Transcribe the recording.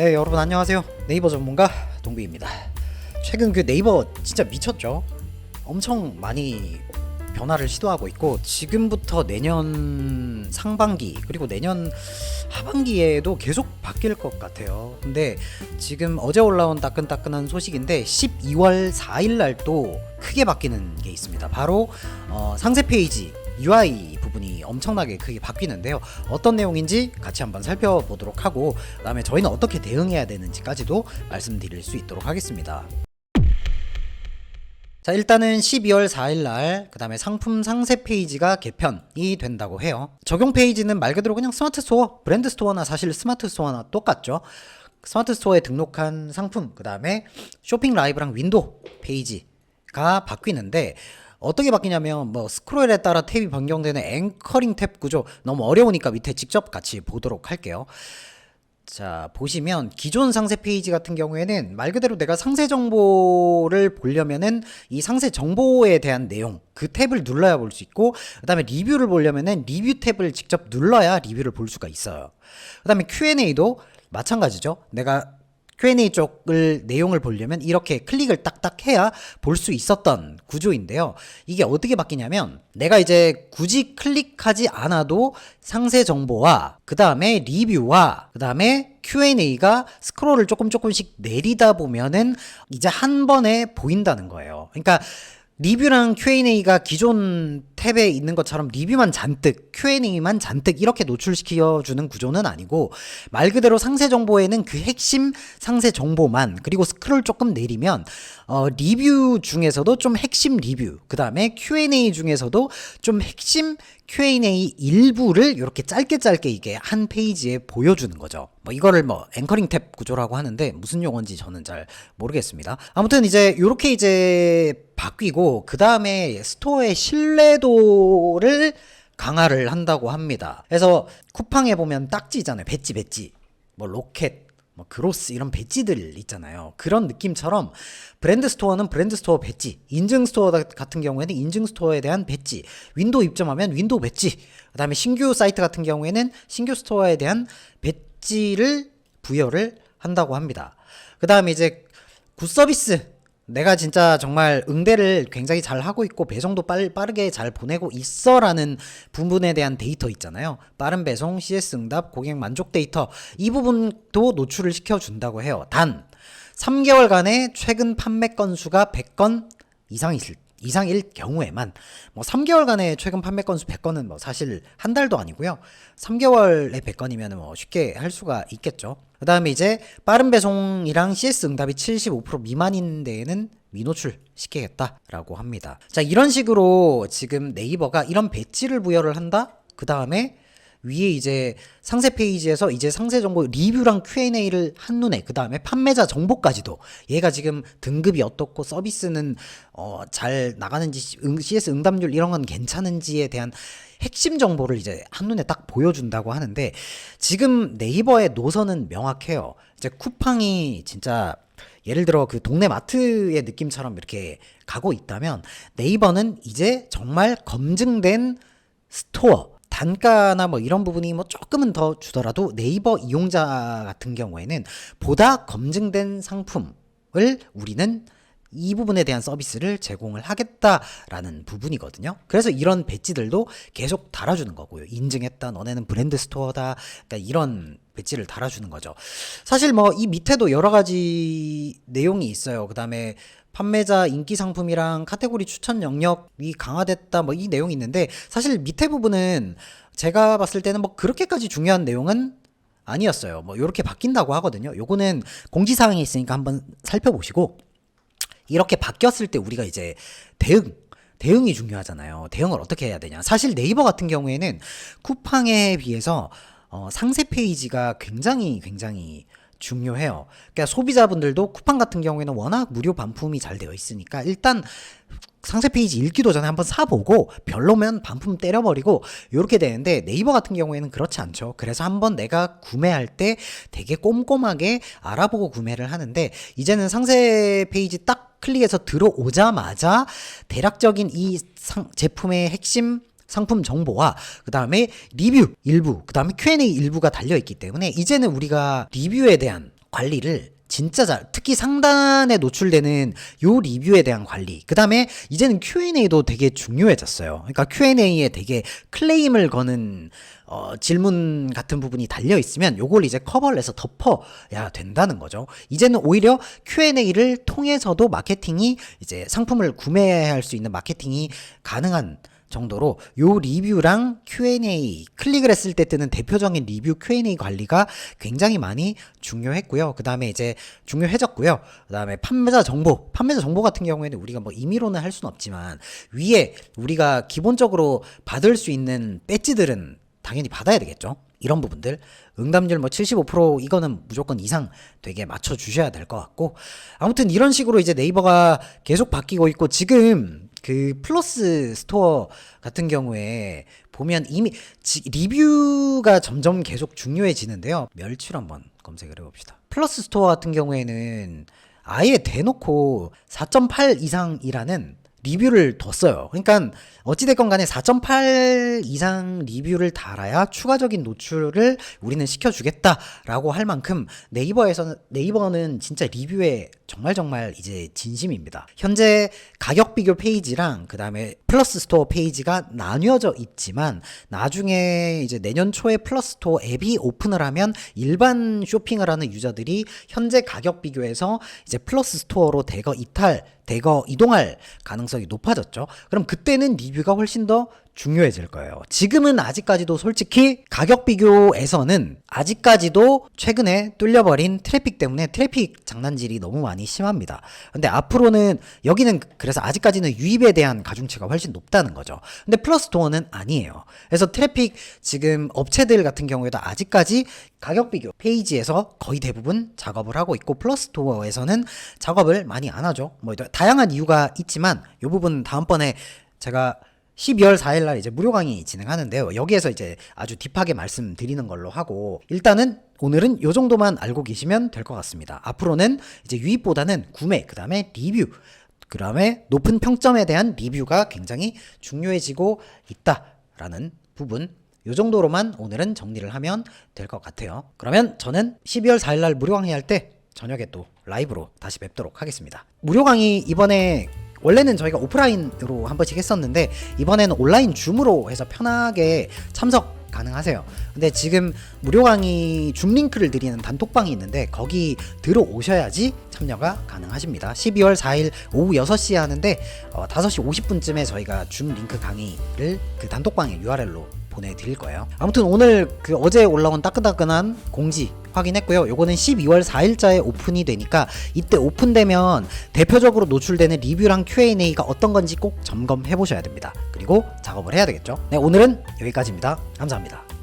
네 여러분 안녕하세요. 네이버 전문가 동비입니다. 최근 그 네이버 진짜 미쳤죠? 엄청 많이 변화를 시도하고 있고 지금부터 내년 상반기 그리고 내년 하반기에도 계속 바뀔 것 같아요. 근데 지금 어제 올라온 따끈따끈한 소식인데 12월 4일 날 또 크게 바뀌는 게 있습니다. 바로 어, 상세 페이지 UI 부분이 엄청나게 크게 바뀌는데요. 어떤 내용인지 같이 한번 살펴보도록 하고 그다음에 저희는 어떻게 대응해야 되는지까지도 말씀드릴 수 있도록 하겠습니다. 자 일단은 12월 4일 날 그 다음에 상품 상세 페이지가 개편이 된다고 해요. 적용 페이지는 말 그대로 그냥 스마트 스토어, 브랜드 스토어나 사실 스마트 스토어나 똑같죠. 스마트 스토어에 등록한 상품 그 다음에 쇼핑 라이브랑 윈도우 페이지가 바뀌는데 어떻게 바뀌냐면 뭐 스크롤에 따라 탭이 변경되는 앵커링 탭 구조 너무 어려우니까 밑에 직접 같이 보도록 할게요. 자, 보시면 기존 상세 페이지 같은 경우에는 말 그대로 내가 상세 정보를 보려면은 이 상세 정보에 대한 내용 그 탭을 눌러야 볼 수 있고 그다음에 리뷰를 보려면은 리뷰 탭을 직접 눌러야 리뷰를 볼 수가 있어요. 그다음에 Q&A도 마찬가지죠. 내가 Q&A 쪽을 내용을 보려면 이렇게 클릭을 딱딱 해야 볼 수 있었던 구조인데요. 이게 어떻게 바뀌냐면 내가 이제 굳이 클릭하지 않아도 상세 정보와 그 다음에 리뷰와 그 다음에 Q&A가 스크롤을 조금 조금씩 내리다 보면은 이제 한 번에 보인다는 거예요. 그러니까 리뷰랑 Q&A가 기존 탭에 있는 것처럼 리뷰만 잔뜩, Q&A만 잔뜩 이렇게 노출시켜 주는 구조는 아니고 말 그대로 상세 정보에는 그 핵심 상세 정보만 그리고 스크롤 조금 내리면 어, 리뷰 중에서도 좀 핵심 리뷰, 그 다음에 Q&A 중에서도 좀 핵심 Q&A 일부를 이렇게 짧게 짧게 이게 한 페이지에 보여주는 거죠. 뭐 이거를 뭐 앵커링 탭 구조라고 하는데 무슨 용어인지 저는 잘 모르겠습니다. 아무튼 이제 이렇게 이제 바뀌고 그 다음에 스토어의 신뢰도를 강화를 한다고 합니다. 그래서 쿠팡에 보면 딱지잖아요. 배지 배지. 뭐 로켓 뭐 그로스 이런 배지들 있잖아요. 그런 느낌처럼 브랜드 스토어는 브랜드 스토어 배지, 인증 스토어 같은 경우에는 인증 스토어에 대한 배지, 윈도우 입점하면 윈도우 배지, 그다음에 신규 사이트 같은 경우에는 신규 스토어에 대한 배지를 부여를 한다고 합니다. 그다음에 이제 굿 서비스 내가 진짜 정말 응대를 굉장히 잘 하고 있고 배송도 빨, 빠르게 잘 보내고 있어라는 부분에 대한 데이터 있잖아요. 빠른 배송, CS 응답, 고객 만족 데이터 이 부분도 노출을 시켜준다고 해요. 단 3개월간의 최근 판매 건수가 100건 이상이실 이상일 경우에만 뭐 3개월간의 최근 판매 건수 100건은 뭐 사실 한 달도 아니고요. 3개월에 100건이면 뭐 쉽게 할 수가 있겠죠. 그 다음에 이제 빠른 배송이랑 CS 응답이 75% 미만인 데에는 미노출 시키겠다라고 합니다. 자, 이런 식으로 지금 네이버가 이런 배지를 부여를 한다? 그 다음에 위에 이제 상세 페이지에서 이제 상세 정보 리뷰랑 Q&A를 한눈에 그 다음에 판매자 정보까지도 얘가 지금 등급이 어떻고 서비스는 어 잘 나가는지 응, CS 응답률 이런 건 괜찮은지에 대한 핵심 정보를 이제 한눈에 딱 보여준다고 하는데 지금 네이버의 노선은 명확해요. 이제 쿠팡이 진짜 예를 들어 그 동네 마트의 느낌처럼 이렇게 가고 있다면 네이버는 이제 정말 검증된 스토어 단가나 뭐 이런 부분이 뭐 조금은 더 주더라도 네이버 이용자 같은 경우에는 보다 검증된 상품을 우리는 이 부분에 대한 서비스를 제공을 하겠다라는 부분이거든요. 그래서 이런 배지들도 계속 달아주는 거고요. 인증했다, 너네는 브랜드 스토어다, 그러니까 이런 배지를 달아주는 거죠. 사실 뭐 이 밑에도 여러 가지 내용이 있어요. 그 다음에 판매자 인기 상품이랑 카테고리 추천 영역이 강화됐다 뭐 이 내용이 있는데 사실 밑에 부분은 제가 봤을 때는 뭐 그렇게까지 중요한 내용은 아니었어요. 뭐 이렇게 바뀐다고 하거든요. 요거는 공지사항이 있으니까 한번 살펴보시고 이렇게 바뀌었을 때 우리가 이제 대응 대응이 중요하잖아요. 대응을 어떻게 해야 되냐. 사실 네이버 같은 경우에는 쿠팡에 비해서 어, 상세 페이지가 굉장히 굉장히 중요해요. 그러니까 소비자분들도 쿠팡 같은 경우에는 워낙 무료 반품이 잘 되어 있으니까 일단 상세 페이지 읽기도 전에 한번 사보고 별로면 반품 때려버리고 이렇게 되는데 네이버 같은 경우에는 그렇지 않죠. 그래서 한번 내가 구매할 때 되게 꼼꼼하게 알아보고 구매를 하는데 이제는 상세 페이지 딱 클릭해서 들어오자마자 대략적인 이 상, 제품의 핵심 상품 정보와 그 다음에 리뷰 일부, 그 다음에 Q&A 일부가 달려 있기 때문에 이제는 우리가 리뷰에 대한 관리를 진짜 잘 특히 상단에 노출되는 요 리뷰에 대한 관리 그 다음에 이제는 Q&A도 되게 중요해졌어요. 그러니까 Q&A에 되게 클레임을 거는 어, 질문 같은 부분이 달려 있으면 요걸 이제 커버를 해서 덮어야 된다는 거죠. 이제는 오히려 Q&A를 통해서도 마케팅이 이제 상품을 구매할 수 있는 마케팅이 가능한 정도로 요 리뷰랑 Q&A 클릭을 했을 때 뜨는 대표적인 리뷰 Q&A 관리가 굉장히 많이 중요했고요. 그 다음에 이제 중요해졌고요. 그 다음에 판매자 정보, 판매자 정보 같은 경우에는 우리가 뭐 임의로는 할 수는 없지만 위에 우리가 기본적으로 받을 수 있는 배지들은 당연히 받아야 되겠죠. 이런 부분들 응답률 뭐 75% 이거는 무조건 이상 되게 맞춰 주셔야 될 것 같고 아무튼 이런 식으로 이제 네이버가 계속 바뀌고 있고 지금 그 플러스 스토어 같은 경우에 보면 이미 지- 리뷰가 점점 계속 중요해지는데요. 멸출 한번 검색을 해봅시다. 플러스 스토어 같은 경우에는 아예 대놓고 4.8 이상이라는 리뷰를 뒀어요. 그러니까 어찌됐건 간에 4.8 이상 리뷰를 달아야 추가적인 노출을 우리는 시켜주겠다라고 할 만큼 네이버에서는 네이버는 진짜 리뷰에 정말 정말 이제 진심입니다. 현재 가격 비교 페이지랑 그 다음에 플러스 스토어 페이지가 나뉘어져 있지만 나중에 이제 내년 초에 플러스 스토어 앱이 오픈을 하면 일반 쇼핑을 하는 유저들이 현재 가격 비교에서 이제 플러스 스토어로 대거 이탈, 대거 이동할 가능성이 높아졌죠. 그럼 그때는 리뷰가 훨씬 더 중요해질 거예요. 지금은 아직까지도 솔직히 가격 비교에서는 아직까지도 최근에 뚫려버린 트래픽 때문에 트래픽 장난질이 너무 많이 심합니다. 근데 앞으로는 여기는 그래서 아직까지는 유입에 대한 가중치가 훨씬 높다는 거죠. 근데 플러스 도어는 아니에요. 그래서 트래픽 지금 업체들 같은 경우에도 아직까지 가격 비교 페이지에서 거의 대부분 작업을 하고 있고 플러스 도어에서는 작업을 많이 안 하죠. 뭐 다양한 이유가 있지만 이 부분 다음번에 제가 12월 4일 날 이제 무료 강의 진행하는데요. 여기에서 이제 아주 딥하게 말씀드리는 걸로 하고 일단은 오늘은 요 정도만 알고 계시면 될 것 같습니다. 앞으로는 이제 유입보다는 구매, 그 다음에 리뷰, 그 다음에 높은 평점에 대한 리뷰가 굉장히 중요해지고 있다라는 부분 요 정도로만 오늘은 정리를 하면 될 것 같아요. 그러면 저는 12월 4일 날 무료 강의 할 때 저녁에 또 라이브로 다시 뵙도록 하겠습니다. 무료 강의 이번에 원래는 저희가 오프라인으로 한 번씩 했었는데 이번에는 온라인 줌으로 해서 편하게 참석 가능하세요. 근데 지금 무료 강의 줌 링크를 드리는 단톡방이 있는데 거기 들어오셔야지 참여가 가능하십니다. 12월 4일 오후 6시에 하는데 어, 5시 50분쯤에 저희가 줌 링크 강의를 그 단톡방에 URL로 보내드릴 거예요. 아무튼 오늘 그 어제 올라온 따끈따끈한 공지 확인했고요. 요거는 12월 4일자에 오픈이 되니까 이때 오픈되면 대표적으로 노출되는 리뷰랑 Q&A가 어떤 건지 꼭 점검해 보셔야 됩니다. 그리고 작업을 해야 되겠죠. 네, 오늘은 여기까지입니다. 감사합니다. 감사합니다.